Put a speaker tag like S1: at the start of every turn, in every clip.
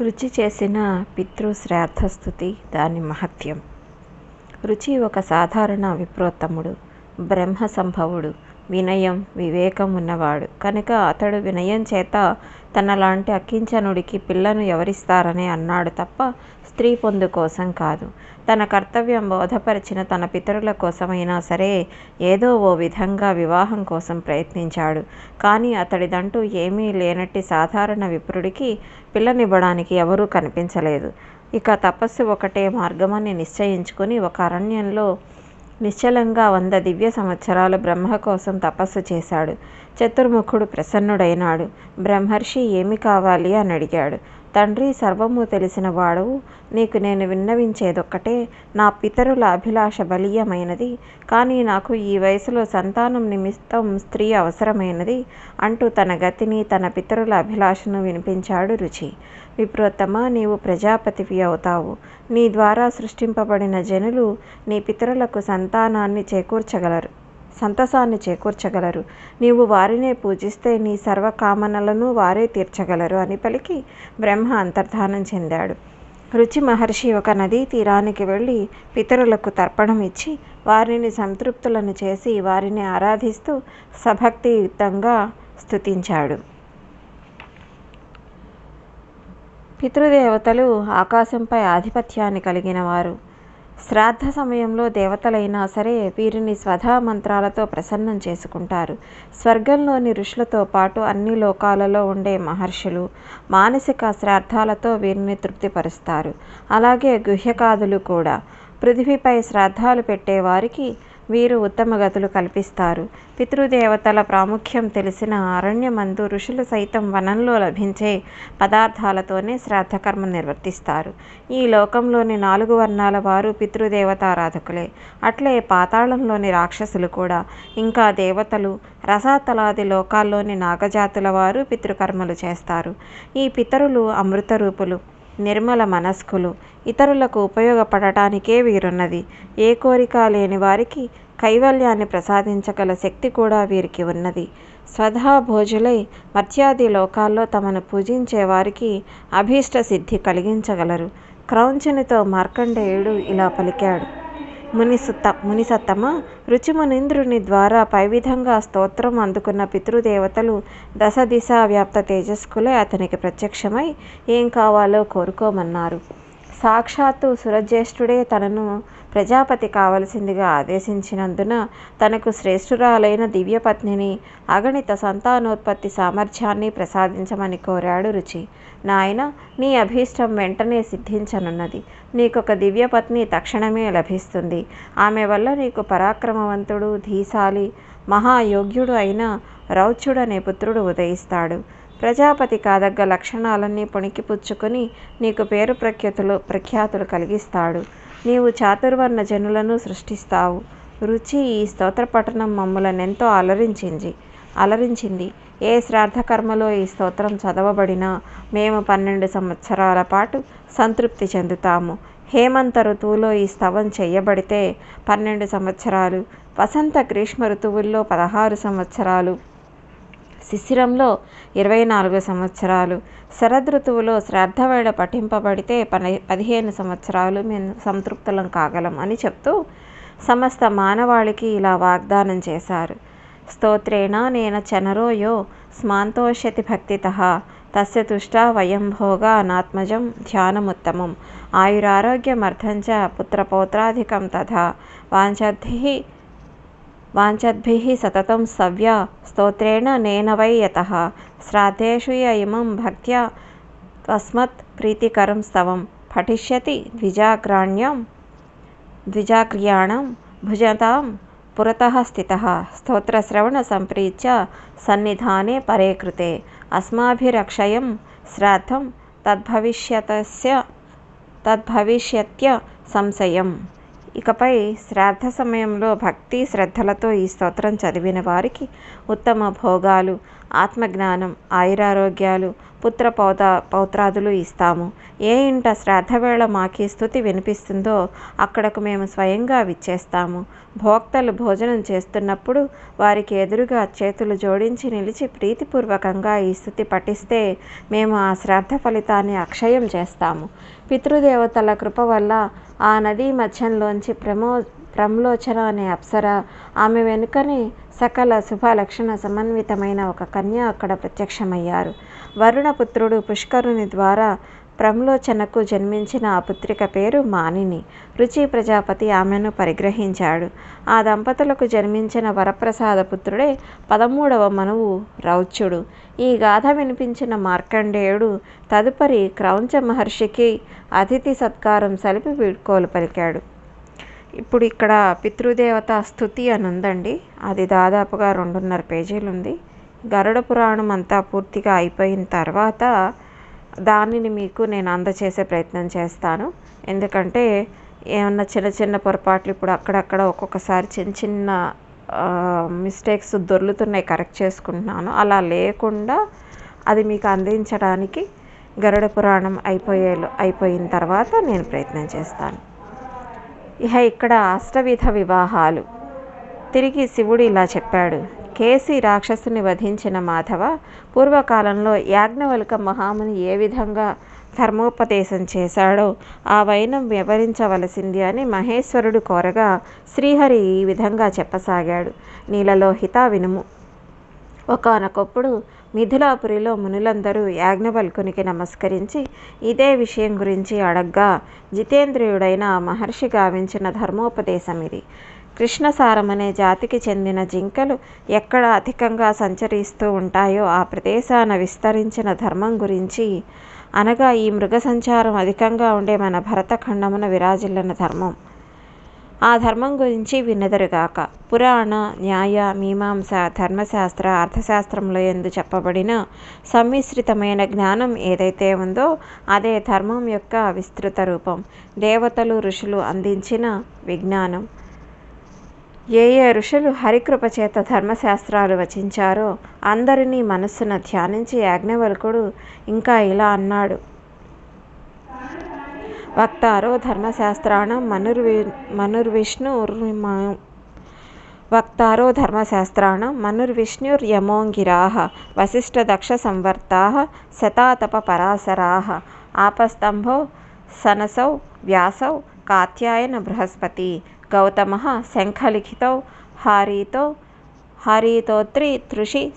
S1: రుచి చేసిన పితృ శ్రాద్ధస్థుతి దాని మహత్యం. రుచి ఒక సాధారణ విప్రోత్తముడు బ్రహ్మ సంభవుడు వినయం వివేకం ఉన్నవాడు. కనుక అతడు వినయం చేత తనలాంటి అకించనుడికి పిల్లను ఎవరిస్తారని అన్నాడు తప్ప స్త్రీ పొందు కోసం కాదు. తన కర్తవ్యం బోధపరిచిన తన పితరుల కోసమైనా సరే ఏదో ఓ విధంగా వివాహం కోసం ప్రయత్నించాడు. కానీ అతడిదంటూ ఏమీ లేనట్టి సాధారణ విప్రుడికి పిల్లనివ్వడానికి ఎవరూ కనిపించలేదు. ఇక తపస్సు ఒకటే మార్గమని నిశ్చయించుకుని ఒక అరణ్యంలో నిశ్చలంగా వంద దివ్య సంవత్సరాలు బ్రహ్మ కోసం తపస్సు చేశాడు. చతుర్ముఖుడు ప్రసన్నుడైనాడు. బ్రహ్మర్షి ఏమి కావాలి అని అడిగాడు. తండ్రి సర్వము తెలిసినవాడు నీకు నేను విన్నవించేదొక్కటే నా పితరుల అభిలాష బలీయమైనది. కానీ నాకు ఈ వయసులో సంతానం నిమిత్తం స్త్రీ అవసరమైనది. అంటూ తన గతిని తన పితరుల అభిలాషను వినిపించాడు రుచి. విప్రోత్తమ నీవు ప్రజాపతివి అవుతావు. నీ ద్వారా సృష్టింపబడిన జనులు నీ పితరులకు సంతానాన్ని చేకూర్చగలరు. సంతసాన్ని చేకూర్చగలరు. నీవు వారినే పూజిస్తే నీ సర్వకామనలను వారే తీర్చగలరు అని పలికి బ్రహ్మ అంతర్ధానం చెందాడు. రుచి మహర్షి ఒక నదీ తీరానికి వెళ్ళి పితరులకు తర్పణం ఇచ్చి వారిని సంతృప్తులను చేసి వారిని ఆరాధిస్తూ సభక్తియుక్తంగా స్థుతించాడు పితృదేవతలు ఆకాశంపై ఆధిపత్యాన్ని కలిగిన వారు. శ్రాద్ధ సమయంలో దేవతలైనా సరే వీరిని స్వధా మంత్రాలతో ప్రసన్నం చేసుకుంటారు. స్వర్గంలోని ఋషులతో పాటు అన్ని లోకాలలో ఉండే మహర్షులు మానసిక శ్రాద్ధాలతో వీరిని తృప్తిపరుస్తారు. అలాగే గుహ్యకాదులు కూడా. పృథివీపై శ్రాద్ధాలు పెట్టేవారికి వీరు ఉత్తమ గతులు కల్పిస్తారు. పితృదేవతల ప్రాముఖ్యం తెలిసిన అరణ్యమందు ఋషులు సైతం వనంలో లభించే పదార్థాలతోనే శ్రాద్ధకర్మ నిర్వర్తిస్తారు. ఈ లోకంలోని నాలుగు వర్ణాల వారు పితృదేవతారాధకులే అట్లే పాతాళంలోని రాక్షసులు కూడా. ఇంకా దేవతలు రసాతలాది లోకాల్లోని నాగజాతుల వారు పితృకర్మలు చేస్తారు. ఈ పితరులు అమృత రూపులు నిర్మల మనస్కులు ఇతరులకు ఉపయోగపడటానికే వీరున్నది. ఏ కోరిక లేని వారికి కైవల్యాన్ని ప్రసాదించగల శక్తి కూడా వీరికి ఉన్నది. స్వధా భోజులై మర్త్యాది లోకాల్లో తమను పూజించే వారికి అభీష్ట సిద్ధి కలిగించగలరు. క్రౌంచునితో మార్కండేయుడు ఇలా పలికాడు. మునిసుత్త మునిసత్తమ రుచిమునింద్రుని ద్వారా పైవిధంగా స్తోత్రం అందుకున్న పితృదేవతలు దశ దిశా వ్యాప్త తేజస్కులే అతనికి ప్రత్యక్షమై ఏం కావాలో కోరుకోమన్నారు. సాక్షాత్తు సురజ్యేష్ఠుడే తనను ప్రజాపతి కావలసిందిగా ఆదేశించినందున తనకు శ్రేష్ఠురాలైన దివ్యపత్నిని అగణిత సంతానోత్పత్తి సామర్థ్యాన్ని ప్రసాదించమని కోరాడు రుచి. నాయన నీ అభీష్టం వెంటనే సిద్ధించనున్నది. నీకొక దివ్యపత్ని తక్షణమే లభిస్తుంది. ఆమె వల్ల నీకు పరాక్రమవంతుడు ధీశాలి మహాయోగ్యుడు అయిన రౌచ్యుడనే పుత్రుడు ఉదయిస్తాడు. ప్రజాపతి కాదగ్గ లక్షణాలన్నీ పుణికిపుచ్చుకొని నీకు పేరు ప్రఖ్యాతులు ప్రఖ్యాతులు కలిగిస్తాడు. నీవు చాతుర్వర్ణ జనులను సృష్టిస్తావు. రుచి ఈ స్తోత్ర స్తోత్రపఠనం మమ్ములనెంతో అలరించింది. అలరించింది. ఏ శ్రాద్ధకర్మలో ఈ స్తోత్రం చదవబడినా మేము పన్నెండు సంవత్సరాల పాటు సంతృప్తి చెందుతాము. హేమంత ఋతువులో ఈ స్తవం చేయబడితే పన్నెండు సంవత్సరాలు. వసంత గ్రీష్మ ఋతువుల్లో పదహారు సంవత్సరాలు. శిశిరంలో ఇరవై నాలుగు సంవత్సరాలు. శరదృతువులో శ్రాద్ధవేళ పఠింపబడితే పని పదిహేను సంవత్సరాలు మేము సంతృప్తులం కాగలం అని చెప్తూ సమస్త మానవాళికి ఇలా వాగ్దానం చేశారు. స్తోత్రేణ నేన చనరోయో స్మాంతోష్యతి భక్తిత తస్య తుష్ట వయం భోగ అనాత్మజం ధ్యానముత్తమం. ఆయురారోగ్యమర్థంచ పుత్రపౌత్రాధికం తథా. వాంఛద్ధి వాంఛద్భిः సతతం సవ్య స్తోత్రేణ నేన వై యతః శ్రాద్ధేషు య ఇమం భక్త్యా తస్మత్ ప్రీతికరం స్తవం పఠిష్యతి ద్విజాగ్రాణ్యం ద్విజాగ్ర్యాణం భుజతాం పురతः స్థితः స్తోత్రశ్రవణసంప్రీత్య సన్నిధానే పరే కృతే అస్మాభిరక్షయం శ్రాద్ధం తద్భవిష్యతస్య తద్భవిష్యత్య సంశయం ఇకపై శ్రాద్ధ సమయంలో భక్తి శ్రద్ధలతో ఈ స్తోత్రం చదివిన వారికి ఉత్తమ భోగాలు ఆత్మజ్ఞానం ఆయురారోగ్యాలు పుత్ర పౌత పౌత్రాదులు ఇస్తాము. ఏ ఇంట శ్రాద్ధవేళ మాకి స్థుతి వినిపిస్తుందో అక్కడకు మేము స్వయంగా విచ్చేస్తాము. భోక్తలు భోజనం చేస్తున్నప్పుడు వారికి ఎదురుగా చేతులు జోడించి నిలిచి ప్రీతిపూర్వకంగా ఈ స్థుతి పఠిస్తే మేము ఆ శ్రాద్ధ ఫలితాన్ని అక్షయం చేస్తాము. పితృదేవతల కృప వల్ల ఆ నదీ మధ్యంలోంచి ప్రమో ప్రమ్లోచన అనే అప్సర ఆమె వెనుకనే సకల శుభలక్షణ సమన్వితమైన ఒక కన్య అక్కడ ప్రత్యక్షమయ్యారు. వరుణపుత్రుడు పుష్కరుని ద్వారా ప్రమ్లోచనకు జన్మించిన ఆ పుత్రిక పేరు మానిని. రుచి ప్రజాపతి ఆమెను పరిగ్రహించాడు. ఆ దంపతులకు జన్మించిన వరప్రసాద పుత్రుడే పదమూడవ మనువు రౌచ్యుడు. ఈ గాథ వినిపించిన మార్కండేయుడు తదుపరి క్రౌంచ మహర్షికి అతిథి సత్కారం సలిపి వీడ్కోలు పలికాడు. ఇప్పుడు ఇక్కడ పితృదేవత స్థుతి అని ఉందండి అది దాదాపుగా రెండున్నర పేజీలు ఉంది గరుడ పురాణం అంతా పూర్తిగా అయిపోయిన తర్వాత దానిని మీకు నేను అందచేసే ప్రయత్నం చేస్తాను. ఎందుకంటే ఏమన్నా చిన్న చిన్న పొరపాట్లు ఇప్పుడు అక్కడక్కడ ఒక్కొక్కసారి చిన్న చిన్న మిస్టేక్స్ దొర్లుతున్నాయి కరెక్ట్ చేసుకుంటున్నాను. అలా లేకుండా అది మీకు అందించడానికి గరుడ పురాణం అయిపోయే అయిపోయిన తర్వాత నేను ప్రయత్నం చేస్తాను. ఇహ ఇక్కడ అష్టవిధ వివాహాలు. తిరిగి శివుడు ఇలా చెప్పాడు. కేసి రాక్షసుని వధించిన మాధవ పూర్వకాలంలో యాజ్ఞవల్క మహాముని ఏ విధంగా ధర్మోపదేశం చేశాడో ఆ వైనం వివరించవలసింది అని మహేశ్వరుడు కోరగా శ్రీహరి ఈ విధంగా చెప్పసాగాడు. నీలలో హితా వినుము ఒకనొకప్పుడు మిథులాపురిలో మునులందరూ యాజ్ఞవల్కునికి నమస్కరించి ఇదే విషయం గురించి అడగ్గా జితేంద్రియుడైన మహర్షి గావించిన ధర్మోపదేశం ఇది కృష్ణసారం అనే జాతికి చెందిన జింకలు ఎక్కడ అధికంగా సంచరిస్తూ ఉంటాయో ఆ ప్రదేశాన విస్తరించిన ధర్మం గురించి అనగా ఈ మృగ సంచారం అధికంగా ఉండే మన భరతఖండమున విరాజిల్లిన ధర్మం. ఆ ధర్మం గురించి వినెదరుగాక పురాణ న్యాయ మీమాంస ధర్మశాస్త్ర అర్థశాస్త్రంలో ఎందు చెప్పబడిన సమ్మిశ్రితమైన జ్ఞానం ఏదైతే ఉందో అదే ధర్మం యొక్క విస్తృత రూపం. దేవతలు ఋషులు అందించిన విజ్ఞానం. ఏ ఏ ఋషులు హరికృపచేత ధర్మశాస్త్రాలు వచించారో అందరినీ మనస్సున ధ్యానించి యాజ్ఞవల్కుడు ఇంకా ఇలా అన్నాడు. వక్తారో ధర్మశాస్త్రాణం మనుర్వి మనుర్విష్ణుర్మ వక్తారో ధర్మశాస్త్రాణం మనుర్విష్ణుర్యమోంగిరాహ వశిష్ఠదక్ష సంవర్తాహ శతాతప పరాశరాహ ఆపస్తంభో సనసౌ వ్యాసౌ కాత్యాయన బృహస్పతి గౌతమः శంఖలిఖితౌ హారీతో హారీతోత్రి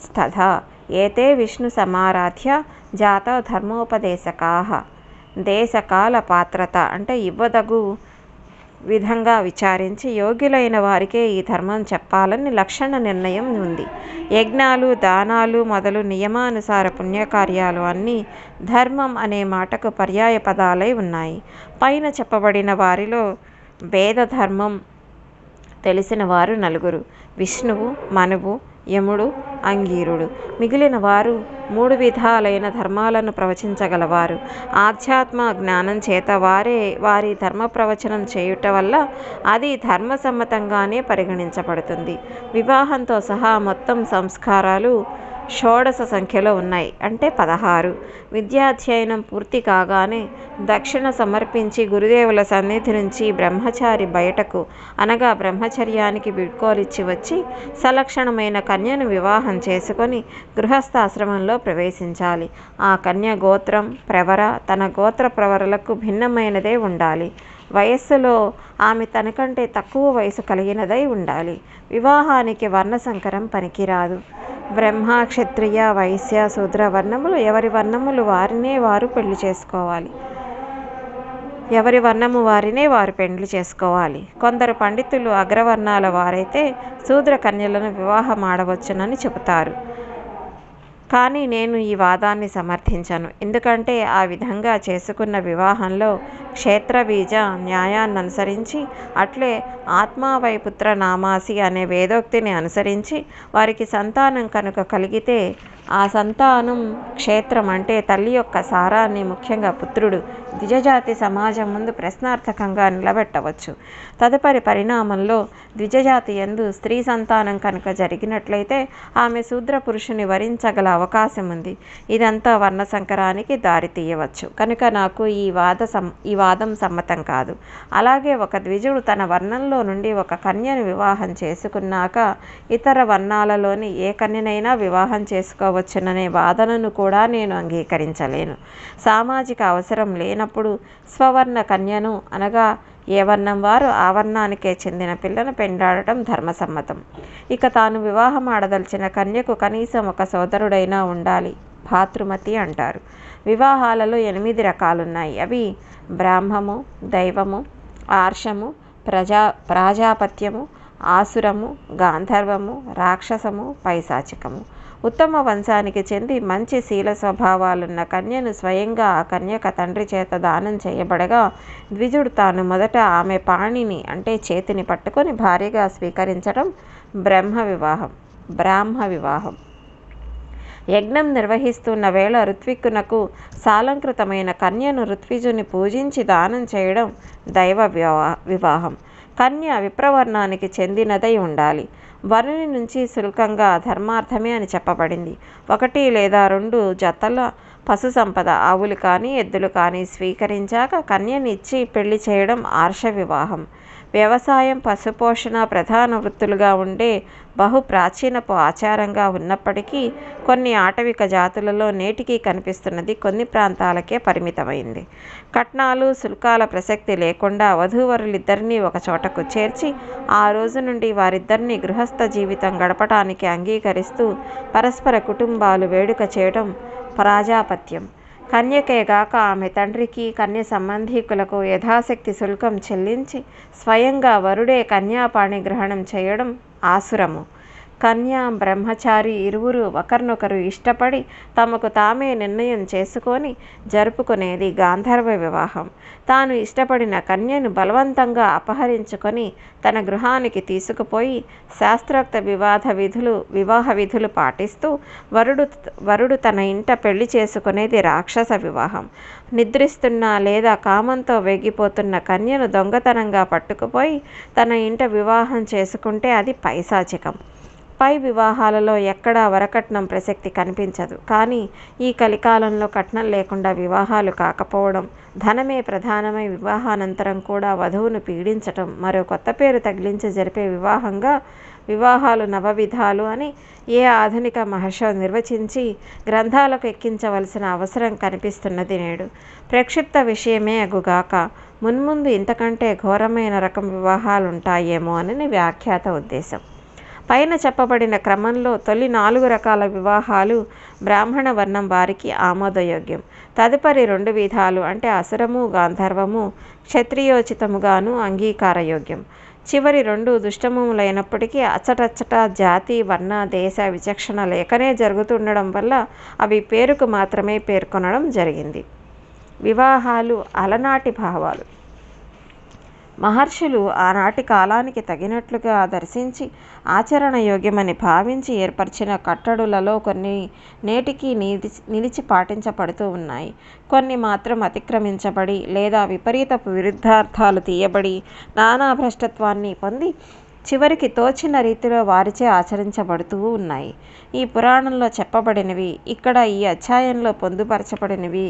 S1: స్తథా ఏతే విష్ణుసమారాధ్య జాతో ధర్మోపదేశకాహ దేశకాల పాత్రత అంటే ఇవ్వదగు విధంగా విచారించి యోగ్యులైన వారికే ఈ ధర్మం చెప్పాలని లక్షణ నిర్ణయం ఉంది. యజ్ఞాలు దానాలు మొదలు నియమానుసార పుణ్యకార్యాలు అన్నీ ధర్మం అనే మాటకు పర్యాయ పదాలై ఉన్నాయి. పైన చెప్పబడిన వారిలో వేదధర్మం తెలిసిన వారు నలుగురు. విష్ణువు మనువు యముడు అంగీరుడు. మిగిలిన వారు మూడు విధాలైన ధర్మాలను ప్రవచించగలవారు. ఆధ్యాత్మ జ్ఞానం చేత వారే వారి ధర్మ ప్రవచనం చేయుట వల్ల అది ధర్మసమ్మతంగానే పరిగణించబడుతుంది. వివాహంతో సహా మొత్తం సంస్కారాలు షోడశ సంఖ్యలో ఉన్నాయి. అంటే పదహారు. విద్యాధ్యయనం పూర్తి కాగానే దక్షిణ సమర్పించి గురుదేవుల సన్నిధి నుంచి బ్రహ్మచారి బయటకు అనగా బ్రహ్మచర్యానికి వీడ్కోలిచ్చి వచ్చి సలక్షణమైన కన్యను వివాహం చేసుకొని గృహస్థాశ్రమంలో ప్రవేశించాలి. ఆ కన్య గోత్రం ప్రవర తన గోత్ర ప్రవరలకు భిన్నమైనదే ఉండాలి. వయస్సులో ఆమె తనకంటే తక్కువ వయసు కలిగినదై ఉండాలి. వివాహానికి వర్ణ సంకరం పనికిరాదు. బ్రహ్మ క్షత్రియ వైశ్య శూద్ర వర్ణములు ఎవరి వర్ణములు వారినే వారు పెళ్ళి చేసుకోవాలి. ఎవరి వర్ణము వారినే వారు పెండ్లు చేసుకోవాలి. కొందరు పండితులు అగ్రవర్ణాల వారైతే శూద్ర కన్యలను వివాహం ఆడవచ్చునని చెబుతారు. కానీ నేను ఈ వాదాన్ని సమర్థించను. ఎందుకంటే ఆ విధంగా చేసుకున్న వివాహంలో క్షేత్రబీజ న్యాయాన్ని అనుసరించి అట్లే ఆత్మావై పుత్ర నామాసి అనే వేదోక్తిని అనుసరించి వారికి సంతానం కనుక కలిగితే ఆ సంతానం క్షేత్రం అంటే తల్లి యొక్క సారాన్ని ముఖ్యంగా పుత్రుడు ద్విజజాతి సమాజం ముందు ప్రశ్నార్థకంగా నిలబెట్టవచ్చు. తదుపరి పరిణామంలో ద్విజజాతి ఎందు స్త్రీ సంతానం కనుక జరిగినట్లయితే ఆమె శూద్ర పురుషుని వరించగల అవకాశం ఉంది ఇదంతా వర్ణ సంకరానికి దారి తీయవచ్చు. కనుక నాకు ఈ వాద సం ఈ వాదం సమ్మతం కాదు. అలాగే ఒక ద్విజుడు తన వర్ణంలో నుండి ఒక కన్యను వివాహం చేసుకున్నాక ఇతర వర్ణాలలోని ఏ కన్యనైనా వివాహం చేసుకోవచ్చుననే వాదనను కూడా నేను అంగీకరించలేను. సామాజిక అవసరం లేనప్పుడు స్వవర్ణ కన్యను అనగా ఏ వర్ణం వారు ఆ వర్ణానికే చెందిన పిల్లను పెండాడటం ధర్మసమ్మతం. ఇక తాను వివాహం ఆడదలిచిన కన్యకు కనీసం ఒక సోదరుడైనా ఉండాలి భాతృమతి అంటారు. వివాహాలలో ఎనిమిది రకాలున్నాయి. అవి బ్రాహ్మము దైవము ఆర్షము ప్రజా ప్రాజాపత్యము ఆసురము గాంధర్వము రాక్షసము పైశాచికము. ఉత్తమ వంశానికి చెంది మంచి శీల స్వభావాలున్న కన్యను స్వయంగా ఆ కన్యక తండ్రి చేత దానం చేయబడగా ద్విజుడు తాను మొదట ఆమె పాణిని అంటే చేతిని పట్టుకొని భార్యగా స్వీకరించడం బ్రహ్మ వివాహం బ్రాహ్మ వివాహం. యజ్ఞం నిర్వహిస్తున్న వేళ ఋత్విక్కునకు సాలంకృతమైన కన్యను ఋత్విజుని పూజించి దానం చేయడం దైవ వివాహం. కన్య విప్రవర్ణానికి చెందినదై ఉండాలి. వరుని నుంచి శుల్కంగా ధర్మార్థమే అని చెప్పబడింది. ఒకటి లేదా రెండు జతల పశు సంపద ఆవులు కానీ ఎద్దులు కానీ స్వీకరించాక కన్యనిచ్చి పెళ్ళి చేయడం ఆర్ష వివాహం. వ్యవసాయం పశుపోషణ ప్రధాన వృత్తులుగా ఉండే బహు ప్రాచీనపు ఆచారంగా ఉన్నప్పటికీ కొన్ని ఆటవిక జాతులలో నేటికీ కనిపిస్తున్నది కొన్ని ప్రాంతాలకే పరిమితమైంది. కట్నాలు శుల్కాల ప్రసక్తి లేకుండా వధూవరులిద్దరినీ ఒక చోటకు చేర్చి ఆ రోజు నుండి వారిద్దరినీ గృహస్థ జీవితం గడపటానికి అంగీకరిస్తూ పరస్పర కుటుంబాలు వేడుక చేయడం ప్రాజాపత్యం. కన్యకేగాక ఆమె తండ్రికి కన్య సంబంధీకులకు యథాశక్తి శుల్కం చెల్లించి స్వయంగా వరుడే కన్యాపాణి గ్రహణం చేయడం ఆసురము. కన్య బ్రహ్మచారి ఇరువురు ఒకరినొకరు ఇష్టపడి తమకు తామే నిర్ణయం చేసుకొని జరుపుకునేది గాంధర్వ వివాహం. తాను ఇష్టపడిన కన్యను బలవంతంగా అపహరించుకొని తన గృహానికి తీసుకుపోయి శాస్త్రోక్త వివాద విధులు వివాహ విధులు పాటిస్తూ వరుడు వరుడు తన ఇంట పెళ్ళి చేసుకునేది రాక్షస వివాహం. నిద్రిస్తున్న లేదా కామంతో వేగిపోతున్న కన్యను దొంగతనంగా పట్టుకుపోయి తన ఇంట వివాహం చేసుకుంటే అది పైశాచికం. పై వివాహాలలో ఎక్కడా వరకట్నం ప్రసక్తి కనిపించదు. కానీ ఈ కలికాలంలో కట్నం లేకుండా వివాహాలు కాకపోవడం ధనమే ప్రధానమై వివాహానంతరం కూడా వధువును పీడించటం మరో కొత్త పేరు తగిలించి జరిపే వివాహంగా వివాహాలు నవవిధాలు అని ఏ ఆధునిక మహర్షో నిర్వచించి గ్రంథాలకు ఎక్కించవలసిన అవసరం కనిపిస్తున్నది నేడు. ప్రక్షిప్త విషయమే అగుగాక మున్ముందు ఇంతకంటే ఘోరమైన రకం వివాహాలు ఉంటాయేమో అని వ్యాఖ్యాత ఉద్దేశం. పైన చెప్పబడిన క్రమంలో తొలి నాలుగు రకాల వివాహాలు బ్రాహ్మణ వర్ణం వారికి ఆమోదయోగ్యం. తదుపరి రెండు విధాలు అంటే అసురము గాంధర్వము క్షత్రియోచితముగాను అంగీకారయోగ్యం. చివరి రెండు దుష్టములైనప్పటికీ అచ్చటచ్చట జాతి వర్ణ దేశ విచక్షణ లేకనే జరుగుతుండడం వల్ల అవి పేరుకు మాత్రమే పేర్కొనడం జరిగింది. వివాహాలు అలనాటి భావాలు. మహర్షులు ఆనాటి కాలానికి తగినట్లుగా దర్శించి ఆచరణ యోగ్యమని భావించి ఏర్పరిచిన కట్టడులలో కొన్ని నేటికి నిలిచి నిలిచి పాటించబడుతూ ఉన్నాయి. కొన్ని మాత్రం అతిక్రమించబడి లేదా విపరీతపు విరుద్ధార్థాలు తీయబడి నానా భ్రష్టత్వాన్ని పొంది చివరికి తోచిన రీతిలో వారిచే ఆచరించబడుతూ ఉన్నాయి. ఈ పురాణంలో చెప్పబడినవి ఇక్కడ ఈ అధ్యాయంలో పొందుపరచబడినవి.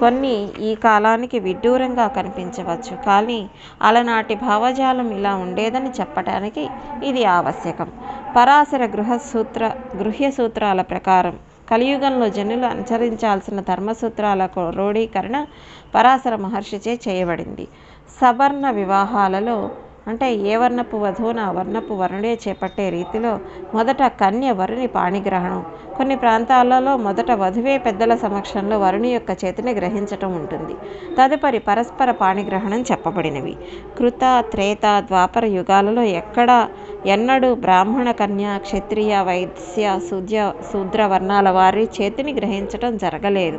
S1: కొన్ని ఈ కాలానికి విడ్డూరంగా కనిపించవచ్చు కానీ అలనాటి భావజాలం ఇలా ఉండేదని చెప్పటానికి ఇది ఆవశ్యకం. పరాశర గృహ సూత్ర గృహ్య సూత్రాల ప్రకారం కలియుగంలో జనులు అనుసరించాల్సిన ధర్మసూత్రాల క్రోడీకరణ పరాశర మహర్షిచే చేయబడింది. సవర్ణ వివాహాలలో అంటే ఏ వర్ణపు వధువున వర్ణపు వరుణే చేపట్టే రీతిలో మొదట కన్య వరుని పాణిగ్రహణం. కొన్ని ప్రాంతాలలో మొదట వధువే పెద్దల సమక్షంలో వరుణి యొక్క చేతిని గ్రహించటం ఉంటుంది. తదుపరి పరస్పర పాణిగ్రహణం చెప్పబడినవి. కృత త్రేత ద్వాపర యుగాలలో ఎక్కడా ఎన్నడూ బ్రాహ్మణ కన్య క్షత్రియ వైశ్య శూద్య శూద్ర వర్ణాల వారి చేతిని గ్రహించటం జరగలేదు.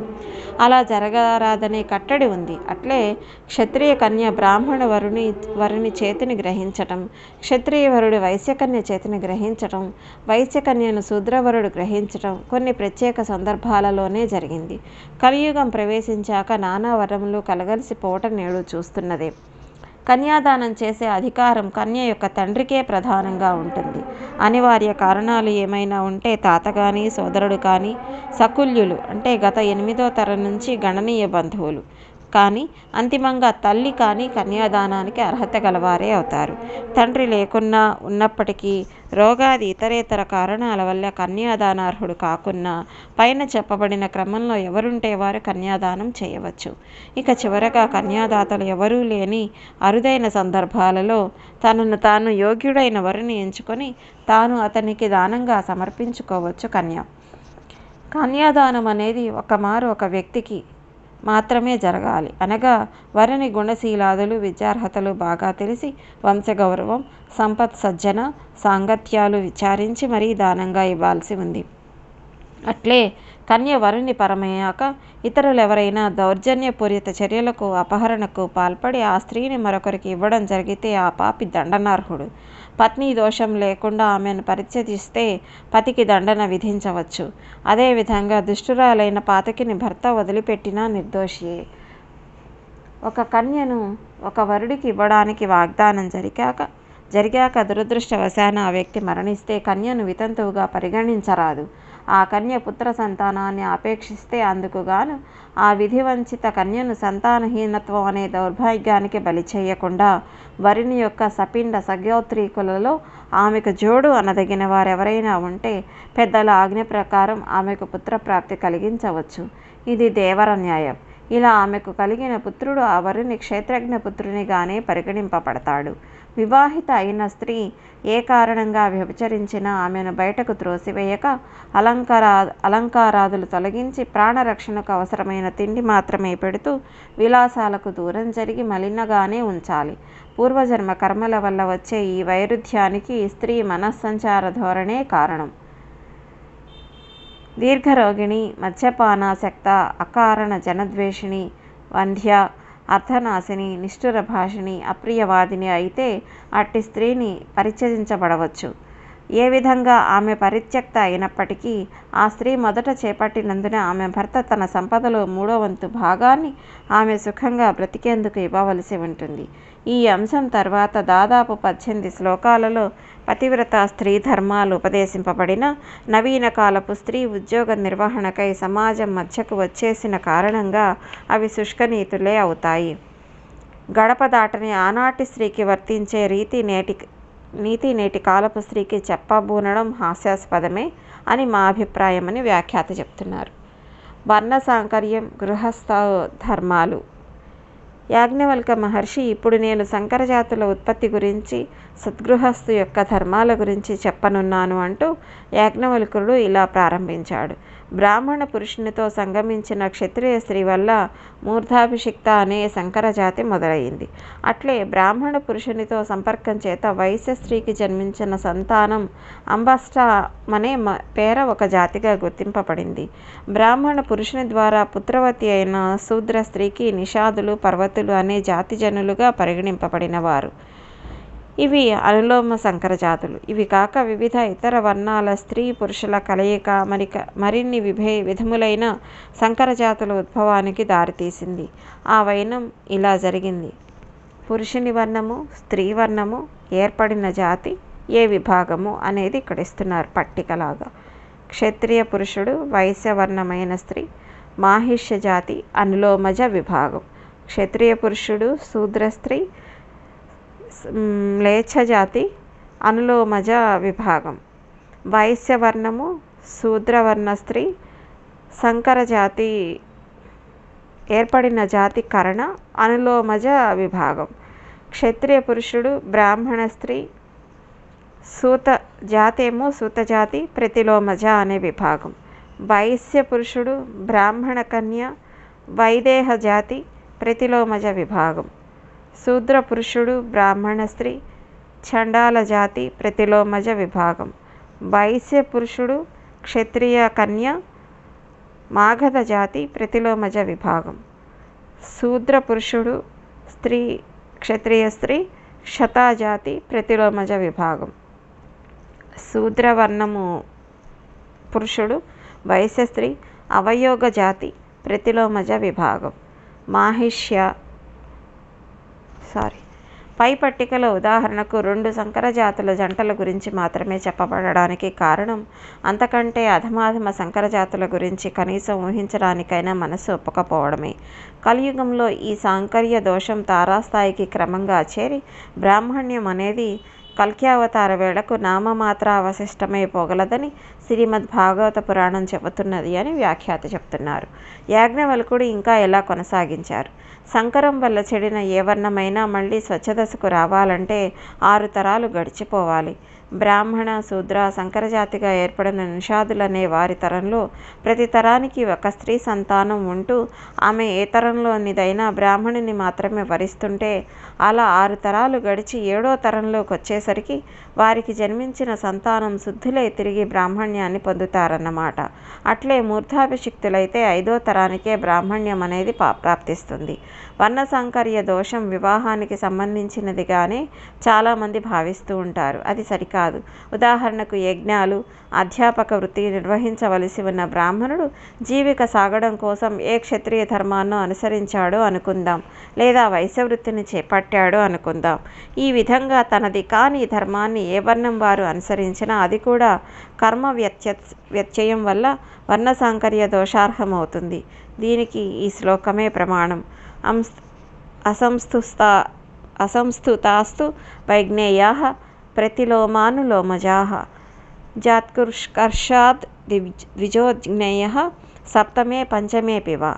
S1: అలా జరగరాదనే కట్టడి ఉంది. అట్లే క్షత్రియ కన్య బ్రాహ్మణ వరుని వరుని చేతిని గ్రహించటం క్షత్రియ వరుడు వైశ్యకన్య చేతిని గ్రహించటం వైశ్యకన్యను శూద్రవరుడు గ్రహించటం కొన్ని ప్రత్యేక సందర్భాలలోనే జరిగింది. కలియుగం ప్రవేశించాక నానా వరములు కలగలిసిపోవటం నేడు చూస్తున్నదే. కన్యాదానం చేసే అధికారం కన్య యొక్క తండ్రికే ప్రధానంగా ఉంటుంది. అనివార్య కారణాలు ఏమైనా ఉంటే తాత కానీ సోదరుడు కానీ సకుల్యులు అంటే గత ఎనిమిదో తరం నుంచి గణనీయ బంధువులు. కానీ అంతిమంగా తల్లి కానీ కన్యాదానానికి అర్హత గలవారే అవుతారు. తండ్రి లేకున్నా ఉన్నప్పటికీ రోగాది ఇతరేతర కారణాల వల్ల కన్యాదానార్హుడు కాకున్నా పైన చెప్పబడిన క్రమంలో ఎవరుంటే వారు కన్యాదానం చేయవచ్చు. ఇక చివరగా కన్యాదాతలు ఎవరూ లేని అరుదైన సందర్భాలలో తనను తాను యోగ్యుడైన వరిని ఎంచుకొని తాను అతనికి దానంగా సమర్పించుకోవచ్చు కన్య. కన్యాదానం అనేది ఒక మారు ఒక వ్యక్తికి మాత్రమే జరగాలి. అనగా వరుని గుణశీలాదులు విద్యార్హతలు బాగా తెలిసి వంశగౌరవం సంపత్ సజ్జన సాంగత్యాలు విచారించి మరీ దానంగా ఇవ్వాల్సి ఉంది. అట్లే కన్య వరుని పరమయ్యాక ఇతరులెవరైనా దౌర్జన్యపూరిత చర్యలకు అపహరణకు పాల్పడి ఆ స్త్రీని మరొకరికి ఇవ్వడం జరిగితే ఆ పాపి దండనార్హుడు. పత్ని దోషం లేకుండా ఆమెను పరిత్యజిస్తే పతికి దండన విధించవచ్చు. అదేవిధంగా దుష్టురాలైన పాతకిని భర్త వదిలిపెట్టినా నిర్దోషియే. ఒక కన్యను ఒక వరుడికి ఇవ్వడానికి వాగ్దానం జరిగాక జరిగాక దురదృష్టవశాన ఆ వ్యక్తి మరణిస్తే కన్యను వితంతువుగా పరిగణించరాదు. ఆ కన్య పుత్ర సంతానాన్ని ఆపేక్షిస్తే అందుకుగాను ఆ విధివంచిత కన్యను సంతానహీనత్వం అనే దౌర్భాగ్యానికి బలి చేయకుండా వరిని యొక్క సపిండ సగోత్రీకులలో ఆమెకు జోడు అనదగిన వారెవరైనా ఉంటే పెద్దల ఆజ్ఞ ప్రకారం ఆమెకు పుత్రప్రాప్తి కలిగించవచ్చు. ఇది దేవర న్యాయం. ఇలా ఆమెకు కలిగిన పుత్రుడు ఆ వరుని క్షేత్రజ్ఞ పుత్రునిగానే పరిగణింపబడతాడు. వివాహిత అయిన స్త్రీ ఏ కారణంగా వ్యభిచరించినా ఆమెను బయటకు త్రోసివేయక అలంకారా అలంకారాదులు తొలగించి ప్రాణరక్షణకు అవసరమైన తిండి మాత్రమే పెడుతూ విలాసాలకు దూరం జరిగి మలినగానే ఉంచాలి. పూర్వజన్మ కర్మల వల్ల వచ్చే ఈ వైరుధ్యానికి స్త్రీ మనస్సంచార ధోరణే కారణం. దీర్ఘరోగిణి మద్యపానాసక్త అకారణ జనద్వేషిణి వంధ్య అర్థనాశిని నిష్ఠుర భాషిణి అప్రియవాదిని అయితే అట్టి స్త్రీని పరిత్యజించబడవచ్చు ఏ విధంగా ఆమె పరిత్యక్త అయినప్పటికీ ఆ స్త్రీ మొదట చేపట్టినందున ఆమె భర్త తన సంపదలో మూడో వంతు భాగాన్ని ఆమె సుఖంగా బ్రతికేందుకు ఇవ్వవలసి ఉంటుంది. ఈ అంశం తర్వాత దాదాపు పద్దెనిమిది శ్లోకాలలో పతివ్రత స్త్రీ ధర్మాలు ఉపదేశింపబడిన నవీన కాలపు స్త్రీ ఉద్యోగ నిర్వహణకై సమాజం మధ్యకు వచ్చేసిన కారణంగా అవి శుష్కనీతులే అవుతాయి. గడప దాటని ఆనాటి స్త్రీకి వర్తించే రీతి నేటి నీతి నేటి కాలపు స్త్రీకి చెప్పబూనడం హాస్యాస్పదమే అని మా అభిప్రాయమని వ్యాఖ్యాత చెప్తున్నారు. వర్ణ సాంకర్యం గృహస్థ ధర్మాలు యాజ్ఞవల్క మహర్షి ఇప్పుడు నేను సంకరజాతుల ఉత్పత్తి గురించి సద్గృహస్థు యొక్క ధర్మాల గురించి చెప్పనున్నాను అంటూ యాజ్ఞవల్కుడు ఇలా ప్రారంభించాడు. బ్రాహ్మణ పురుషునితో సంగమించిన క్షత్రియ స్త్రీ వల్ల మూర్ధాభిషిక్త అనే సంకరజాతి మొదలైంది. అట్లే బ్రాహ్మణ పురుషునితో సంపర్కం చేత వైశ్య స్త్రీకి జన్మించిన సంతానం అంబస్ట అనే పేర ఒక జాతిగా గుర్తింపబడింది. బ్రాహ్మణ పురుషుని ద్వారా పుత్రవతి అయిన శూద్ర స్త్రీకి నిషాదులు పర్వతులు అనే జాతి జనులుగా పరిగణింపబడిన వారు. ఇవి అనులోమ సంకర జాతులు. ఇవి కాక వివిధ ఇతర వర్ణాల స్త్రీ పురుషుల కలయిక మరిక మరిన్ని విభే విధములైన సంకర జాతుల ఉద్భవానికి దారితీసింది. ఆ వైనం ఇలా జరిగింది. పురుషుని వర్ణము స్త్రీ వర్ణము ఏర్పడిన జాతి ఏ విభాగము అనేది ఇక్కడ ఇస్తున్నారు పట్టికలాగా. క్షత్రియ పురుషుడు వైశ్యవర్ణమైన స్త్రీ మాహిష్య జాతి అనులోమజ విభాగం. క్షత్రియ పురుషుడు శూద్ర స్త్రీ మ్లేచ్ఛ జాతి అనులోమజ విభాగం. వైశ్యవర్ణము శూద్రవర్ణ స్త్రీ సంకరజాతి ఏర్పడిన జాతి కరణ అనులోమజ విభాగం. క్షత్రియ పురుషుడు బ్రాహ్మణ స్త్రీ సూత జాతేమో సూత జాతి ప్రతిలోమజ అనే విభాగం. వైశ్య పురుషుడు బ్రాహ్మణ కన్య వైదేహ జాతి ప్రతిలోమజ విభాగం. శూద్ర పురుషుడు బ్రాహ్మణ స్త్రీ చండాల జాతి ప్రతిలోమజ విభాగం. వైశ్య పురుషుడు క్షత్రియ కన్య మాగధ జాతి ప్రతిలోమజ విభాగం. శూద్ర పురుషుడు స్త్రీ క్షత్రియ స్త్రీ క్షతాజాతి ప్రతిలోమజ విభాగం. శూద్రవర్ణము పురుషుడు వైశ్య స్త్రీ అవయోగ జాతి ప్రతిలోమజ విభాగం. మాహిష్య సారీ పై పట్టికలో ఉదాహరణకు రెండు సంకర జాతుల జంటల గురించి మాత్రమే చెప్పబడడానికి కారణం అంతకంటే అధమాధమ సంకర జాతుల గురించి కనీసం ఊహించడానికైనా మనసు ఒప్పకపోవడమే. కలియుగంలో ఈ సాంకర్య దోషం తారాస్థాయికి క్రమంగా చేరి బ్రాహ్మణ్యం అనేది కల్క్యావతార వేళకు నామమాత్ర అవశిష్టమై పోగలదని శ్రీమద్ భాగవత పురాణం చెబుతున్నది అని వ్యాఖ్యాత చెప్తున్నారు. యాజ్ఞవల్కుడు ఇంకా ఎలా కొనసాగించారు? సంకరం వల్ల చెడిన ఏ వర్ణమైనా మళ్ళీ స్వచ్ఛదశకు రావాలంటే ఆరు తరాలు గడిచిపోవాలి. బ్రాహ్మణ శూద్ర సంకరజాతిగా ఏర్పడిన నిషాదులనే వారి తరంలో ప్రతి తరానికి ఒక స్త్రీ సంతానం ఉంటూ ఆమె ఏ తరంలోనిదైనా బ్రాహ్మణుని మాత్రమే వరిస్తుంటే అలా ఆరు తరాలు గడిచి ఏడో తరంలోకి వచ్చేసరికి వారికి జన్మించిన సంతానం శుద్ధులై తిరిగి బ్రాహ్మణ్యాన్ని పొందుతారన్నమాట. అట్లే మూర్ధాభిషిక్తులైతే ఐదో తరానికే బ్రాహ్మణ్యం అనేది ప్రాప్తిస్తుంది. వర్ణసాంకర్య దోషం వివాహానికి సంబంధించినదిగానే చాలామంది భావిస్తూ ఉంటారు. అది సరికాదు. ఉదాహరణకు యజ్ఞాలు అధ్యాపక వృత్తి నిర్వహించవలసి ఉన్న బ్రాహ్మణుడు జీవిక సాగడం కోసం ఏ క్షత్రియ ధర్మాన్నో అనుసరించాడో అనుకుందాం లేదా వైశ్యవృత్తిని చేపట్టాడు అనుకుందాం. ఈ విధంగా తనది కాని ధర్మాన్ని ఏ వర్ణం వారు అనుసరించినా అది కూడా కర్మ వ్యత్య వ్యత్యయం వల్ల వర్ణ సాంకర్య దోషార్హమవుతుంది. దీనికి ఈ శ్లోకమే ప్రమాణం. అంస్ అసంస్థుస్తా అసంస్థుతాస్తు వైజ్ఞేయా ప్రతిలోమానులోమజా జాత్కర్షాద్ ద్విజోజ్ఞేయ సప్తమే పంచమేపి వా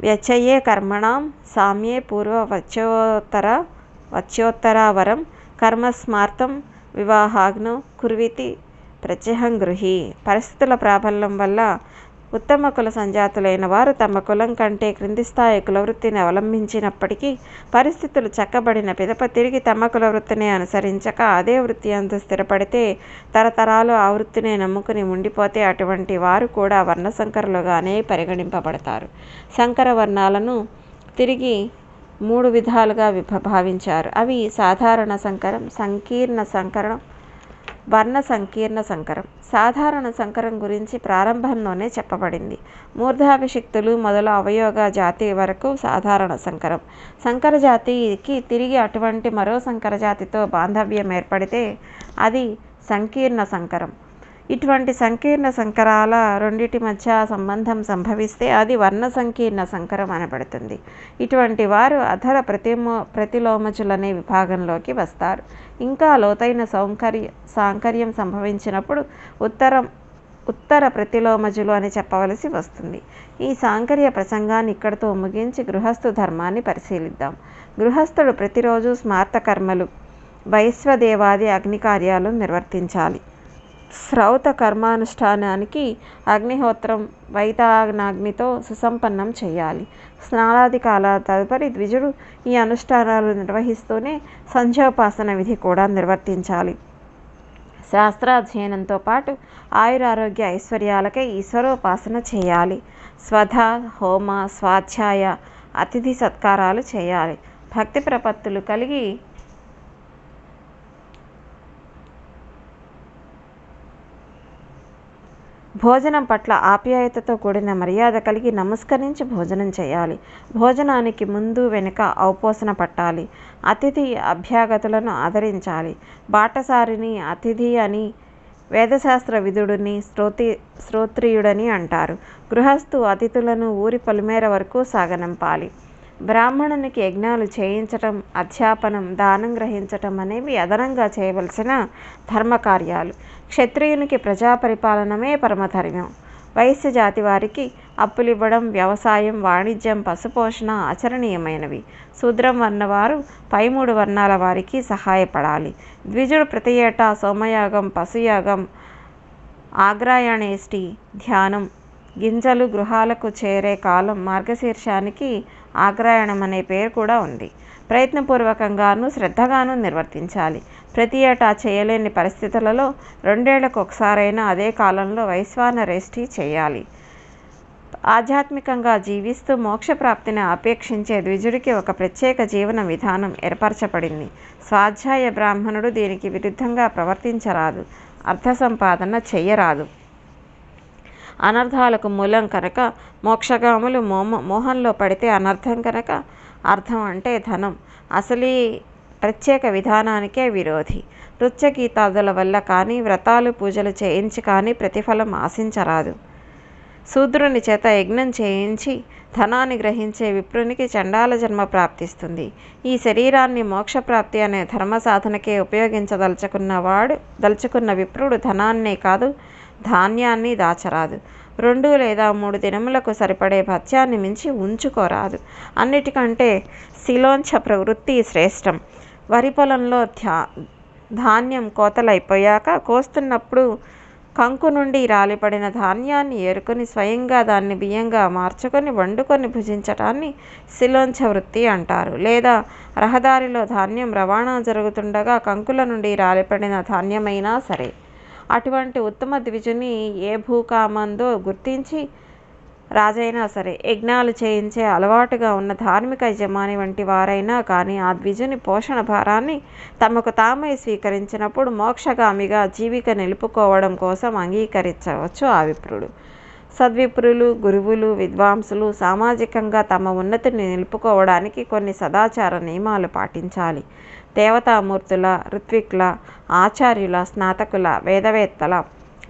S1: వ్యచయే కర్మణాం సామ్యే పూర్వవచోత్తర వచ్యోత్తరావరం కర్మస్మార్థం వివాహాగ్నో కుర్వితి ప్రత్యహం గృహి పరిస్థితుల ప్రాబల్యం వల్ల ఉత్తమ కుల సంజాతులైన వారు తమ కులం కంటే క్రింది స్థాయి కులవృత్తిని అవలంబించినప్పటికీ పరిస్థితులు చక్కబడిన పిదప తిరిగి తమ కుల వృత్తిని అనుసరించక అదే వృత్తి అందు స్థిరపడితే తరతరాలు ఆ వృత్తినే నమ్ముకుని ఉండిపోతే అటువంటి వారు కూడా వర్ణ సంకరులుగానే పరిగణింపబడతారు. సంకర వర్ణాలను తిరిగి మూడు విధాలుగా విభ భావించారు. అవి సాధారణ సంకరం సంకీర్ణ సంకరం వర్ణ సంకీర్ణ సంకరం. సాధారణ సంకరం గురించి ప్రారంభంలోనే చెప్పబడింది. మూర్ధాభిషిక్తులు మొదలు అవయోగ జాతి వరకు సాధారణ సంకరం. సంకర జాతికి తిరిగి అటువంటి మరో సంకర జాతితో బాంధవ్యం ఏర్పడితే అది సంకీర్ణ సంకరం. ఇటువంటి సంకీర్ణ సంకరాల రెండిటి మధ్య సంబంధం సంభవిస్తే అది వర్ణ సంకీర్ణ సంకరం అనబడుతుంది. ఇటువంటి వారు అధర ప్రతిమో ప్రతిలోమజులనే విభాగంలోకి వస్తారు. ఇంకా లోతైన సౌకర్య సాంకర్యం సంభవించినప్పుడు ఉత్తరం ఉత్తర ప్రతిలోమజులు అని చెప్పవలసి వస్తుంది. ఈ సాంకర్య ప్రసంగాన్ని ఇక్కడితో ముగించి గృహస్థు ధర్మాన్ని పరిశీలిద్దాం. గృహస్థుడు ప్రతిరోజు స్మార్త కర్మలు వైశ్వదేవాది అగ్ని కార్యాలు నిర్వర్తించాలి. శ్రౌత కర్మానుష్ఠానానికి అగ్నిహోత్రం వైతాగ్నాగ్నితో సుసంపన్నం చేయాలి. స్నానాది కాల తదుపరి ద్విజుడు ఈ అనుష్ఠానాలు నిర్వహిస్తూనే సంధ్యోపాసన విధి కూడా నిర్వర్తించాలి. శాస్త్రాధ్యయనంతో పాటు ఆయురారోగ్య ఐశ్వర్యాలకై ఈశ్వరోపాసన చేయాలి. స్వధ హోమ స్వాధ్యాయ అతిథి సత్కారాలు చేయాలి. భక్తి ప్రపత్తులు కలిగి భోజనం పట్ల ఆప్యాయతతో కూడిన మర్యాద కలిగి నమస్కరించి భోజనం చేయాలి. భోజనానికి ముందు వెనుక ఔపోసన పట్టాలి. అతిథి అభ్యాగతులను ఆదరించాలి. బాటసారిని అతిథి అని వేదశాస్త్ర విధుడిని శ్రోతి శ్రోత్రియుడని అంటారు. గృహస్థు అతిథులను ఊరి పొలిమేర వరకు సాగనంపాలి. బ్రాహ్మణునికి యజ్ఞాలు చేయించటం అధ్యాపనం దానం గ్రహించటం అనేవి అదనంగా చేయవలసిన ధర్మకార్యాలు. క్షత్రియునికి ప్రజా పరిపాలనమే పరమధర్మం. వైశ్య జాతి వారికి అప్పులివ్వడం వ్యవసాయం వాణిజ్యం పశుపోషణ ఆచరణీయమైనవి. శూద్రం వర్ణవారు పై మూడు వర్ణాల వారికి సహాయపడాలి. ద్విజుడు ప్రతి ఏటా సోమయాగం పశుయాగం ఆగ్రాయణేష్టి ధ్యానం గింజలు గృహాలకు చేరే కాలం మార్గశీర్షానికి ఆగ్రాయణం అనే పేరు కూడా ఉంది. ప్రయత్నపూర్వకంగాను శ్రద్ధగాను నిర్వర్తించాలి. ప్రతి ఏటా చేయలేని పరిస్థితులలో రెండేళ్ళకు ఒకసారైనా అదే కాలంలో వైశ్వానరేష్ఠి చేయాలి. ఆధ్యాత్మికంగా జీవిస్తూ మోక్షప్రాప్తిని అపేక్షించే ద్విజుడికి ఒక ప్రత్యేక జీవన విధానం ఏర్పరచబడింది. స్వాధ్యాయ బ్రాహ్మణుడు దీనికి విరుద్ధంగా ప్రవర్తించరాదు. అర్థ సంపాదన చెయ్యరాదు. అనర్థాలకు మూలం కనుక మోక్షగాములు మోమ మోహంలో పడితే అనర్థం కనుక అర్థం అంటే ధనం. అసలీ ప్రత్యేక విధానానికే విరోధి. నృత్య గీతాదుల వల్ల కానీ వ్రతాలు పూజలు చేయించి కానీ ప్రతిఫలం ఆశించరాదు. శూద్రుని చేత యజ్ఞం చేయించి ధనాన్ని గ్రహించే విప్రునికి చండాల జన్మ ప్రాప్తిస్తుంది. ఈ శరీరాన్ని మోక్షప్రాప్తి అనే ధర్మ సాధనకే ఉపయోగించదలుచుకున్నవాడు దలుచుకున్న విప్రుడు ధనాన్నే కాదు ధాన్యాన్ని దాచరాదు. రెండు లేదా మూడు దినములకు సరిపడే భత్యాన్ని మించి ఉంచుకోరాదు. అన్నిటికంటే శిలోంచ ప్రవృత్తి శ్రేష్టం. వరి పొలంలో ధ్యా ధాన్యం కోతలైపోయాక కోస్తున్నప్పుడు కంకు నుండి రాలిపడిన ధాన్యాన్ని ఏరుకొని స్వయంగా దాన్ని బియ్యంగా మార్చుకొని వండుకొని భుజించటాన్ని శిలోంచ వృత్తి అంటారు. లేదా రహదారిలో ధాన్యం రవాణా జరుగుతుండగా కంకుల నుండి రాలిపడిన ధాన్యమైనా సరే. అటువంటి ఉత్తమ ద్విజుని ఏ భూకామందో గుర్తించి రాజైనా సరే యజ్ఞాలు చేయించే అలవాటుగా ఉన్న ధార్మిక యజమాని వంటి వారైనా కానీ ఆ ద్విజుని పోషణ భారాన్ని తమకు తామై స్వీకరించినప్పుడు మోక్షగామిగా జీవిక నిలుపుకోవడం కోసం అంగీకరించవచ్చు ఆ విప్రుడు సద్విప్రులు గురువులు విద్వాంసులు సామాజికంగా తమ ఉన్నతిని నిలుపుకోవడానికి కొన్ని సదాచార నియమాలు పాటించాలి. దేవతామూర్తుల ఋత్విక్ల ఆచార్యుల స్నాతకుల వేదవేత్తల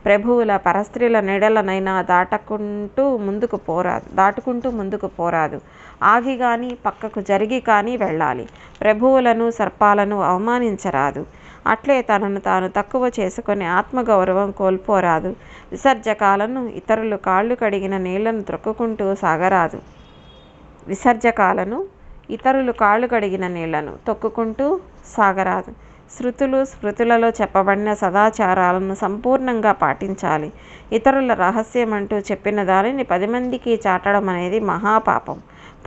S1: ప్రభువుల పరస్త్రీల నీడలనైనా దాటకుంటూ ముందుకు పోరాదు దాటుకుంటూ ముందుకు పోరాదు. ఆగి కానీ పక్కకు జరిగి కానీ వెళ్ళాలి. ప్రభువులను సర్పాలను అవమానించరాదు. అట్లే తనను తాను తక్కువ చేసుకుని ఆత్మగౌరవం కోల్పోరాదు. విసర్జకాలను ఇతరులు కాళ్ళు కడిగిన నీళ్ళను త్రొక్కుకుంటూ సాగరాదు. విసర్జకాలను ఇతరులు కాళ్ళు కడిగిన నీళ్ళను తొక్కుకుంటూ సాగరాదు. శృతులు స్మృతులలో చెప్పబడిన సదాచారాలను సంపూర్ణంగా పాటించాలి. ఇతరుల రహస్యం అంటూ చెప్పిన దానిని పది మందికి చాటడం అనేది మహాపాపం.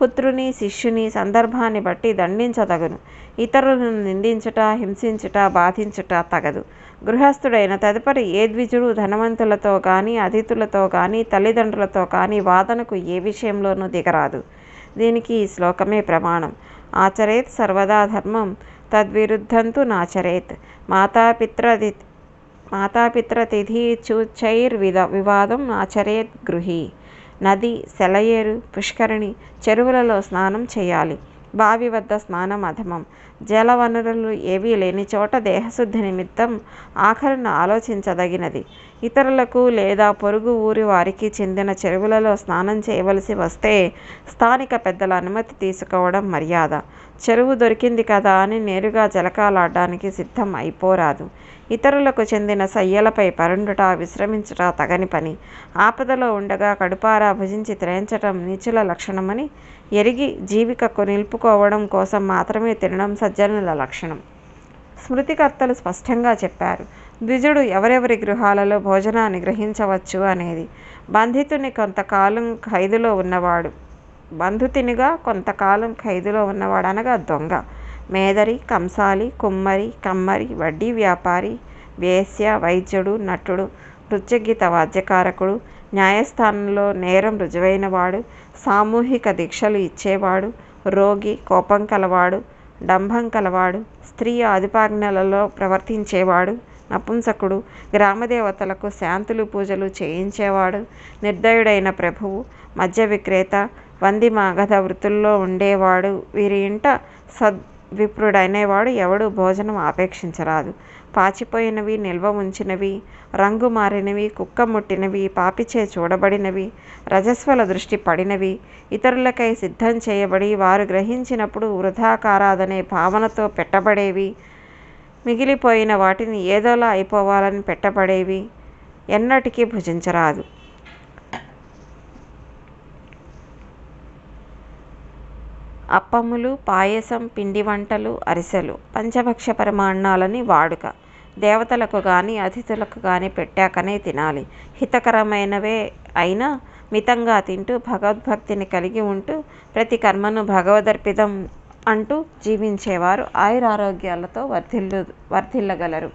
S1: పుత్రుని శిష్యుని సందర్భాన్ని బట్టి దండించదగును. ఇతరులను నిందించుట హింసించుట బాధించుట తగదు. గృహస్థుడైన తదుపరి ఏ ద్విజుడు ధనవంతులతో కానీ అతిథులతో కానీ తల్లిదండ్రులతో కానీ వాదనకు ఏ విషయంలోనూ దిగరాదు. దీనికి ఈ శ్లోకమే ప్రమాణం. ఆచరేత్ సర్వదా ధర్మం తద్విరుద్ధంతు నాచరేత్. మాతాపిత్రది మాతాపిత్రతిథి చూచైర్ వివాదం ఆచరేత్ గృహి. నది సెలయేరు పుష్కరిణి చెరువులలో స్నానం చేయాలి. బావి వద్ద స్నానం అధమం. జల వనరులు ఏవీ లేని చోట దేహశుద్ధి నిమిత్తం ఆఖరణ ఆలోచించదగినది. ఇతరులకు లేదా పొరుగు ఊరి వారికి చెందిన చెరువులలో స్నానం చేయవలసి వస్తే స్థానిక పెద్దల అనుమతి తీసుకోవడం మర్యాద. చెరువు దొరికింది కదా అని నేరుగా జలకాలాడడానికి సిద్ధం అయిపోరాదు. ఇతరులకు చెందిన సయ్యలపై పరుండుట విశ్రమించుట తగని పని. ఆపదలో ఉండగా కడుపారా భుజించి త్రయించటం నీచుల లక్షణమని ఎరిగి జీవికకు నిలుపుకోవడం కోసం మాత్రమే తినడం సజ్జనుల లక్షణం. స్మృతికర్తలు స్పష్టంగా చెప్పారు ద్విజుడు ఎవరెవరి గృహాలలో భోజనాన్ని గ్రహించవచ్చు అనేది. బంధితుని కొంతకాలం ఖైదులో ఉన్నవాడు బంధుతినిగా కొంతకాలం ఖైదులో ఉన్నవాడు అనగా దొంగ. మేదరి కంసాలి కుమ్మరి కమ్మరి వడ్డీ వ్యాపారి వేశ్య వైద్యుడు నటుడు నృత్యగీత వాద్యకారకుడు న్యాయస్థానంలో నేరం రుజువైనవాడు సామూహిక దీక్షలు ఇచ్చేవాడు రోగి కోపం కలవాడు డంభం కలవాడు స్త్రీ ఆదిపాజ్ఞలలో ప్రవర్తించేవాడు నపుంసకుడు గ్రామదేవతలకు శాంతులు పూజలు చేయించేవాడు నిర్దయుడైన ప్రభువు మద్య విక్రేత వంది మాగధ వృత్తుల్లో ఉండేవాడు. వీరి ఇంట సద్ విప్రుడైనవాడు ఎవడు భోజనం ఆపేక్షించరాదు. పాచిపోయినవి నిల్వ ఉంచినవి రంగు మారినవి కుక్క ముట్టినవి పాపిచే చూడబడినవి రజస్వల దృష్టి పడినవి ఇతరులకై సిద్ధం చేయబడి వారు గ్రహించినప్పుడు వృధాకారాదనే భావనతో పెట్టబడేవి మిగిలిపోయిన వాటిని ఏదోలా అయిపోవాలని పెట్టబడేవి ఎన్నటికీ భుజించరాదు. అప్పములు పాయసం పిండి వంటలు అరిసెలు పంచభక్ష పరిమాణాలని వాడుక. దేవతలకు కానీ అతిథులకు కానీ పెట్టాకనే తినాలి. హితకరమైనవే అయినా మితంగా తింటూ భగవద్భక్తిని కలిగి ఉంటూ ప్రతి కర్మను భగవదర్పితం అంటూ జీవించేవారు ఆయురారోగ్యాలతో వర్ధిల్లు వర్ధిల్లగలరు.